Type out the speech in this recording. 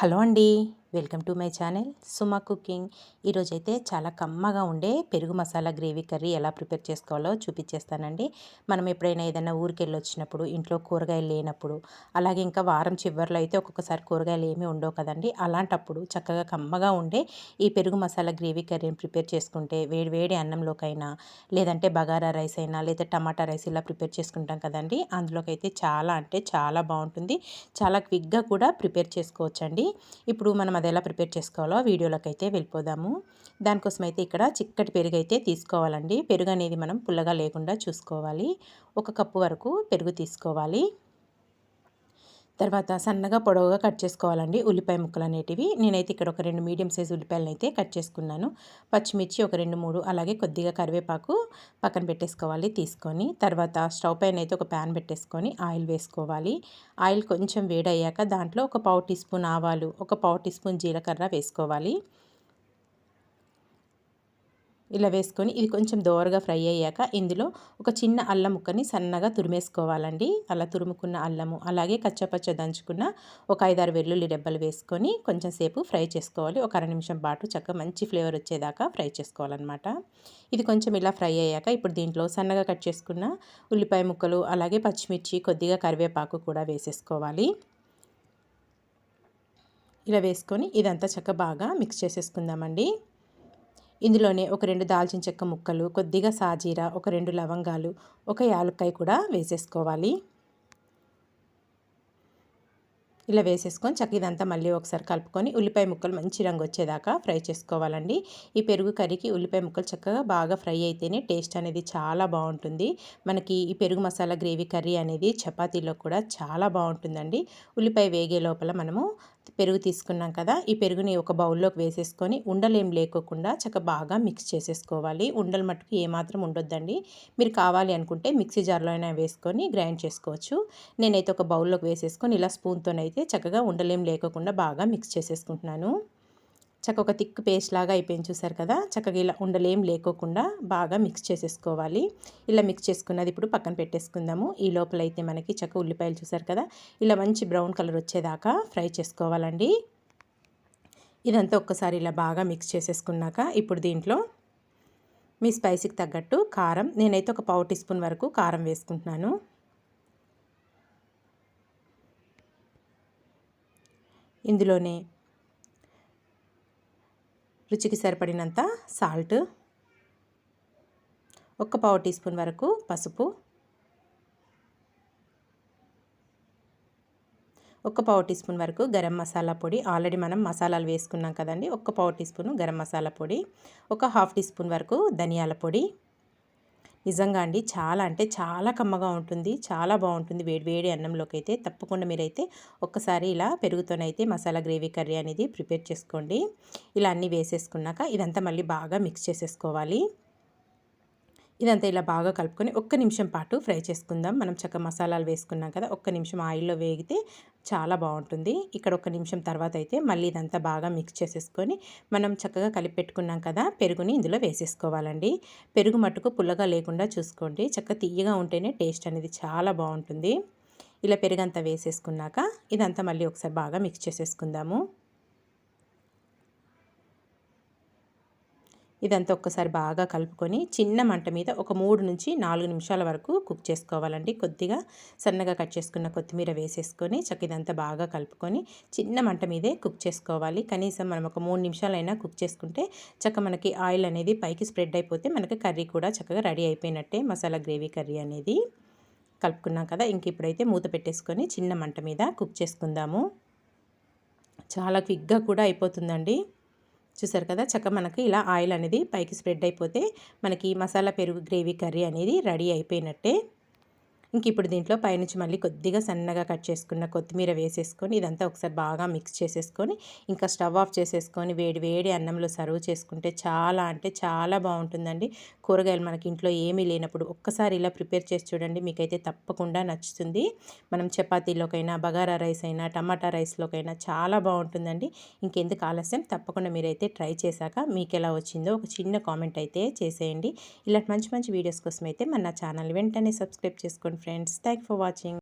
Hello అండి. Welcome to my channel Suma cooking. ఈరోజైతే చాలా కమ్మగా ఉండే పెరుగు మసాలా గ్రేవీ కర్రీ ఎలా ప్రిపేర్ చేసుకోవాలో చూపించేస్తానండి మనం ఎప్పుడైనా ఏదైనా ఊరికి వెళ్ళి వచ్చినప్పుడు ఇంట్లో కూరగాయలు లేనప్పుడు అలాగే ఇంకా వారం చివరిలో అయితే ఒక్కొక్కసారి కూరగాయలు ఏమీ ఉండవు కదండి. అలాంటప్పుడు చక్కగా కమ్మగా ఉండే ఈ పెరుగు మసాలా గ్రేవీ కర్రీని ప్రిపేర్ చేసుకుంటే వేడి వేడి అన్నంలోకైనా లేదంటే బగారా రైస్ అయినా లేదా టమాటా రైస్ ఇలా ప్రిపేర్ చేసుకుంటాం కదండి. అందులోకైతే చాలా అంటే చాలా బాగుంటుంది. చాలా క్విక్గా కూడా ప్రిపేర్ చేసుకోవచ్చండి. ఇప్పుడు మనం అది ఎలా ప్రిపేర్ చేసుకోవాలో వీడియోలోకి అయితే వెళ్ళిపోదాము. దానికోసం అయితే ఇక్కడ చిక్కటి పెరుగు అయితే తీసుకోవాలండి. పెరుగు అనేది మనం పుల్లగా లేకుండా చూసుకోవాలి. ఒక కప్పు వరకు పెరుగు తీసుకోవాలి. తర్వాత సన్నగా పొడవుగా కట్ చేసుకోవాలండి ఉల్లిపాయ ముక్కలు అనేటివి. నేనైతే ఇక్కడ ఒక రెండు మీడియం సైజ్ ఉల్లిపాయలను అయితే కట్ చేసుకున్నాను. పచ్చిమిర్చి ఒక రెండు మూడు అలాగే కొద్దిగా కరివేపాకు పక్కన పెట్టేసుకోవాలి తీసుకొని తర్వాత స్టవ్ పైన అయితే ఒక ప్యాన్ పెట్టేసుకొని ఆయిల్ వేసుకోవాలి. ఆయిల్ కొంచెం వేడయ్యాక దాంట్లో ఒక పావు టీ స్పూన్ ఆవాలు ఒక పావు టీ స్పూన్ జీలకర్ర వేసుకోవాలి. ఇలా వేసుకొని ఇది కొంచెం దోరగా ఫ్రై అయ్యాక ఇందులో ఒక చిన్న అల్లం ముక్కని సన్నగా తురిమేసుకోవాలండి. అలా తురుముకున్న అల్లము అలాగే కచ్చపచ్చ దంచుకున్న ఒక ఐదారు వెల్లుల్లి డెబ్బలు వేసుకొని కొంచెం సేపు ఫ్రై చేసుకోవాలి. ఒక అర నిమిషం పాటు చక్కగా మంచి ఫ్లేవర్ వచ్చేదాకా ఫ్రై చేసుకోవాలన్నమాట. ఇది కొంచెం ఇలా ఫ్రై అయ్యాక ఇప్పుడు దీంట్లో సన్నగా కట్ చేసుకున్న ఉల్లిపాయ ముక్కలు అలాగే పచ్చిమిర్చి కొద్దిగా కరివేపాకు కూడా వేసేసుకోవాలి. ఇలా వేసుకొని ఇదంతా చక్క బాగా మిక్స్ చేసేసుకుందామండి. ఇందులోనే ఒక రెండు దాల్చిన చెక్క ముక్కలు కొద్దిగా సాజీరా ఒక రెండు లవంగాలు ఒక యాలక్కాయ కూడా వేసేసుకోవాలి. ఇలా వేసేసుకొని చక్క ఇదంతా మళ్ళీ ఒకసారి కలుపుకొని ఉల్లిపాయ ముక్కలు మంచి రంగు వచ్చేదాకా ఫ్రై చేసుకోవాలండి. ఈ పెరుగు కర్రీకి ఉల్లిపాయ ముక్కలు చక్కగా బాగా ఫ్రై అయితేనే టేస్ట్ అనేది చాలా బాగుంటుంది. మనకి ఈ పెరుగు మసాలా గ్రేవీ కర్రీ అనేది చపాతీలో కూడా చాలా బాగుంటుందండి. ఉల్లిపాయ వేగే లోపల మనము పెరుగు తీసుకున్నాం కదా ఈ పెరుగుని ఒక బౌల్లోకి వేసేసుకొని ఉండలేం లేకోకుండా చక్క బాగా మిక్స్ చేసేసుకోవాలి. ఉండలు మట్టుకు ఏమాత్రం ఉండొద్దండి. మీరు కావాలి అనుకుంటే మిక్సీ జార్లో అయినా వేసుకొని గ్రైండ్ చేసుకోవచ్చు. నేనైతే ఒక బౌల్లోకి వేసేసుకొని ఇలా స్పూన్తోనైతే చక్కగా ఉండలేం లేకోకుండా బాగా మిక్స్ చేసేసుకుంటున్నాను. చక్క ఒక థిక్ పేస్ట్ లాగా అయిపోయింది చూసారు కదా? చక్కగా ఇలా ఉండలేం లేకోకుండా బాగా మిక్స్ చేసేసుకోవాలి. ఇలా మిక్స్ చేసుకున్నది ఇప్పుడు పక్కన పెట్టేసుకుందాము. ఈ లోపల అయితే మనకి చక్క ఉల్లిపాయలు చూసారు కదా? ఇలా మంచి బ్రౌన్ కలర్ వచ్చేదాకా ఫ్రై చేసుకోవాలండి. ఇదంతా ఒక్కసారి ఇలా బాగా మిక్స్ చేసేసుకున్నాక ఇప్పుడు దీంట్లో మీ స్పైసీకి తగ్గట్టు కారం నేనైతే ఒక పావు టీ స్పూన్ వరకు కారం వేసుకుంటున్నాను. ఇందులోనే రుచికి సరిపడినంత సాల్ట్. ఒక్క పావు టీ స్పూన్ వరకు పసుపు. ఒక్క పావు టీ స్పూన్ వరకు గరం మసాలా పొడి. ఆల్రెడీ మనం మసాలాలు వేసుకున్నాం కదండి. ఒక్క పావు టీ స్పూన్ గరం మసాలా పొడి. ఒక హాఫ్ టీ స్పూన్ వరకు ధనియాల పొడి. నిజంగా అండి. చాలా అంటే చాలా కమ్మగా ఉంటుంది. చాలా బాగుంటుంది. వేడి వేడి అన్నంలోకి అయితే తప్పకుండా మీరైతే ఒక్కసారి ఇలా పెరుగుతోనైతే మసాలా గ్రేవీ కర్రీ అనేది ప్రిపేర్ చేసుకోండి. ఇలా అన్నీ వేసేసుకున్నాక ఇదంతా మళ్ళీ బాగా మిక్స్ చేసేసుకోవాలి. ఇదంతా ఇలా బాగా కలుపుకొని ఒక్క నిమిషం పాటు ఫ్రై చేసుకుందాం. మనం చక్క మసాలాలు వేసుకున్నాం కదా ఒక్క నిమిషం ఆయిల్లో వేగితే చాలా బాగుంటుంది. ఇక్కడ ఒక నిమిషం తర్వాత అయితే మళ్ళీ ఇదంతా బాగా మిక్స్ చేసేసుకొని మనం చక్కగా కలిపి పెట్టుకున్నాం కదా పెరుగుని ఇందులో వేసేసుకోవాలండి. పెరుగు మట్టుకు పుల్లగా లేకుండా చూసుకోండి. చక్క తీయగా ఉంటేనే టేస్ట్ అనేది చాలా బాగుంటుంది. ఇలా పెరుగంతా వేసేసుకున్నాక ఇదంతా మళ్ళీ ఒకసారి బాగా మిక్స్ చేసేసుకుందాము. ఇదంతా ఒక్కసారి బాగా కలుపుకొని చిన్న మంట మీద ఒక మూడు నుంచి నాలుగు నిమిషాల వరకు కుక్ చేసుకోవాలండి. కొద్దిగా సన్నగా కట్ చేసుకున్న కొత్తిమీర వేసేసుకొని చక్క ఇదంతా బాగా కలుపుకొని చిన్న మంట మీదే కుక్ చేసుకోవాలి. కనీసం మనం ఒక మూడు నిమిషాలైనా కుక్ చేసుకుంటే చక్క మనకి ఆయిల్ అనేది పైకి స్ప్రెడ్ అయిపోతే మనకి కర్రీ కూడా చక్కగా రెడీ అయిపోయినట్టే మసాలా గ్రేవీ కర్రీ అనేది. కలుపుకున్నాం కదా ఇంక ఇప్పుడైతే మూత పెట్టేసుకొని చిన్న మంట మీద కుక్ చేసుకుందాము. చాలా క్విక్గా కూడా అయిపోతుందండి. చూసారు కదా? చక్క మనకి ఇలా ఆయిల్ అనేది పైకి స్ప్రెడ్ అయిపోతే మనకి మసాలా పెరుగు గ్రేవీ కర్రీ అనేది రెడీ అయిపోయినట్టే. ఇంక ఇప్పుడు దీంట్లో పైనుంచి మళ్ళీ కొద్దిగా సన్నగా కట్ చేసుకున్న కొత్తిమీర వేసేసుకొని ఇదంతా ఒకసారి బాగా మిక్స్ చేసేసుకొని ఇంకా స్టవ్ ఆఫ్ చేసేసుకొని వేడి వేడి అన్నంలో సర్వ్ చేసుకుంటే చాలా అంటే చాలా బాగుంటుందండి. కూరగాయలు మనకి ఇంట్లో ఏమీ లేనప్పుడు ఒక్కసారి ఇలా ప్రిపేర్ చేసి చూడండి మీకైతే తప్పకుండా నచ్చుతుంది. మనం చపాతీలోకైనా బగారా రైస్ అయినా టమాటా రైస్లోకైనా చాలా బాగుంటుందండి. ఇంకెందుకు ఆలస్యం? తప్పకుండా మీరైతే ట్రై చేశాక మీకు ఎలా వచ్చిందో ఒక చిన్న కామెంట్ అయితే చేసేయండి. ఇలాంటి మంచి మంచి వీడియోస్ కోసం అయితే మన ఛానల్ వెంటనే సబ్స్క్రైబ్ చేసుకోండి. Friends. Thanks for watching.